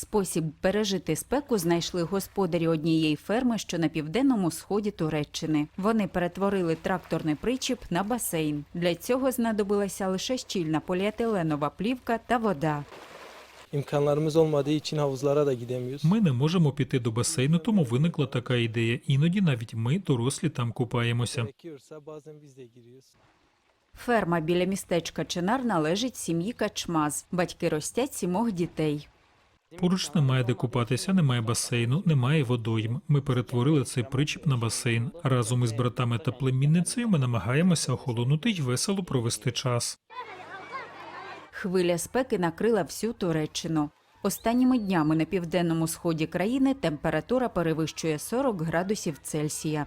Спосіб пережити спеку знайшли господарі однієї ферми, що на південному сході Туреччини. Вони перетворили тракторний причіп на басейн. Для цього знадобилася лише щільна поліетиленова плівка та вода. Ми не можемо піти до басейну, тому виникла така ідея. Іноді навіть ми, дорослі, там купаємося. Ферма біля містечка Чинар належить сім'ї Качмаз. Батьки ростять сімох дітей. Поруч немає де купатися, немає басейну, немає водойм. Ми перетворили цей причіп на басейн. Разом із братами та племінницею ми намагаємося охолонути й весело провести час. Хвиля спеки накрила всю Туреччину. Останніми днями на південному сході країни температура перевищує 40 градусів Цельсія.